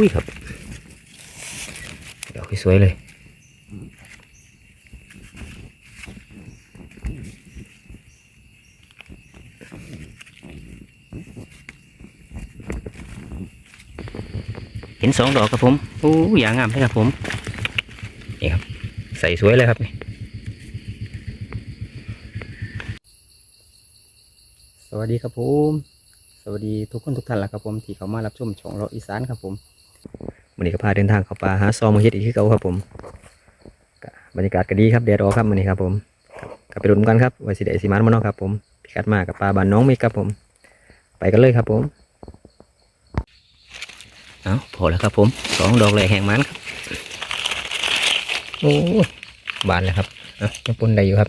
อุ้ยครับดอกสวยเลยเห็นสองดอกครับผมโอ้ยอย่างงามเลยครับผม นี่ครับ ใส่สวยเลยครับนี่สวัสดีครับผม สวัสดีทุกคนทุกท่านแหละครับผมที่เข้ามารับชมช่องเราอีสานครับผม วันนี้ก็พาเดินทางเข้าป่าหาซอมมาเฮ็ดอีกที่เก่าครับผมบรรยากาศก็ดีครับแดดออกครับวันนี้ครับผมก็ไปดูกันครับไว่าสิได้สิมานมาเนาะครับผมพิกัดมากับปลาบ้านน้องมิกครับผม ไปกันเลยครับผมเอาพอแล้วครับผมสองดอกเลยแหงมันครับโอ้บานเลยครับเอะยังปนได้อยู่ครับ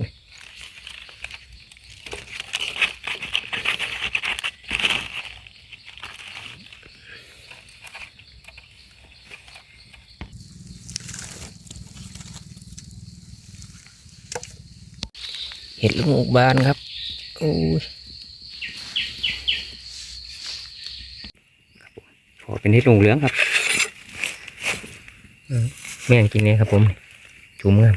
เห็ดลูกหมูบานครับโอ้ยครับผมพอเป็นเห็ดลุงเหลืองครับอืมแม่งกินเนี่ยครับผมจุ่มงาม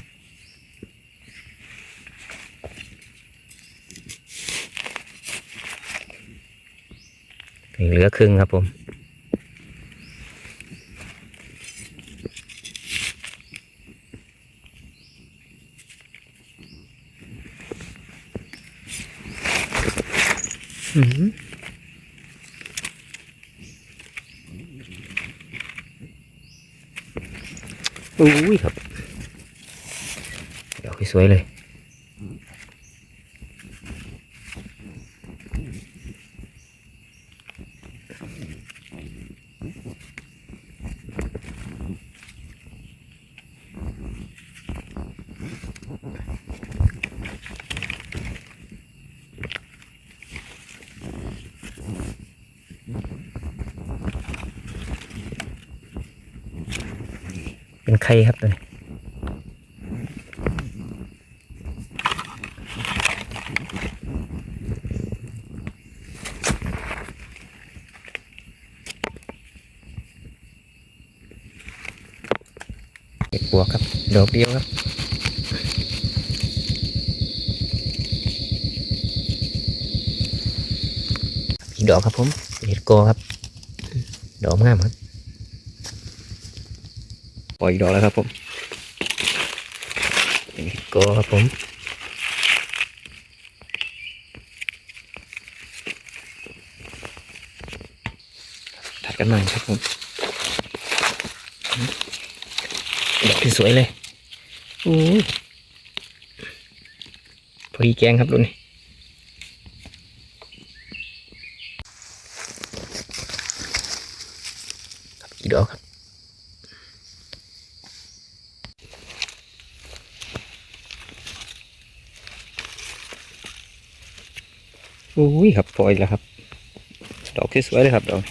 นี่เหลือครึ่งครับผม อุ้ยครับดอกสวยเลย เป็นไข่ครับตัวนี้เห็ดบวกครับดอกเดียวครับอีกดอกครับผมเห็ดโกอครับ ดอกงามครับ ล่อยอีกดอกแล้วครับผมเป็นเห็ดโกอครับผมถัดกันมาครับผมดอกที่สวยเลยโอ้ยพอดีแกงครับรุ่นนี้ครับอีดอกครับ อ้ยครับปล่อยแล้วครับ ดอกสวยเลยครับดอก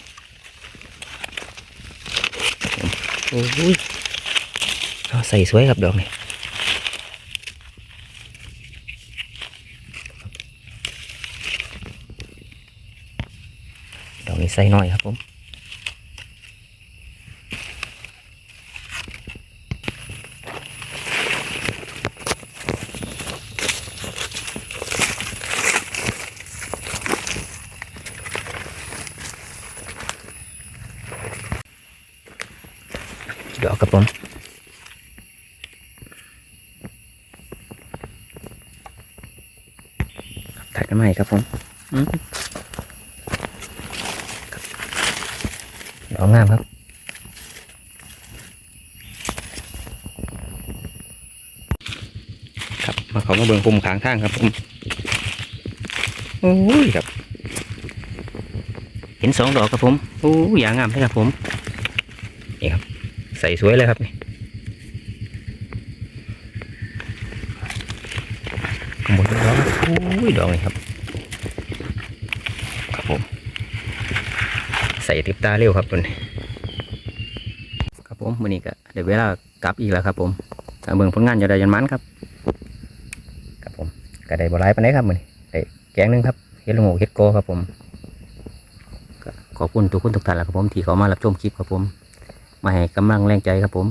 โอ้ยใส่สวยครับดอกนี่ดอกนี้ใส่น้อยครับผม ดอกครับผมถัดกันมาอีกครับผมอืมดอกงามครับครับมาเขามาเบิ่งปุ่มขางทางครับผมโอ้ยครับ เห็นสองดอกครับผมโอ้ยอย่างงามเลยครับผมนี่ครับ ใส่สวยเลยครับนี่ขโมยดอกครับโอ้ยดอกนี่ครับครับผมใส่ติบตาเร็วครับตัวนี้ครับผมวันนี้ก็เดี๋ยวเวลากลับอีกแล้วครับ ผมทางเบิ่งผลงานอย่าได้ยันมันครับ ครับผมก็ได้บหลายปานไหนครับมือนี้ได้แกงหนึงครับเฮ็ดละโงกเฮ็ดโกครับผมขอบคุณทุกคนทุกท่านแหละครับผมที่เขามารับชมคลิปครับผม มาให้กำลังแรงใจครับผม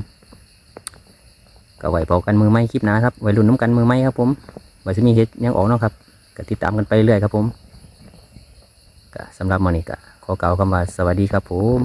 ก็ไว้พอกันมือไม้คลิปหนาครับไว้รุ่นน้ำกันมือไม้ครับผมไหวจะมีเฮ็ดยังออกเนาะครับก็ติดตามกันไปเรื่อยครับผมก็สำหรับมอนี้ก็ขอกล่าวคำว่าสวัสดีครับผม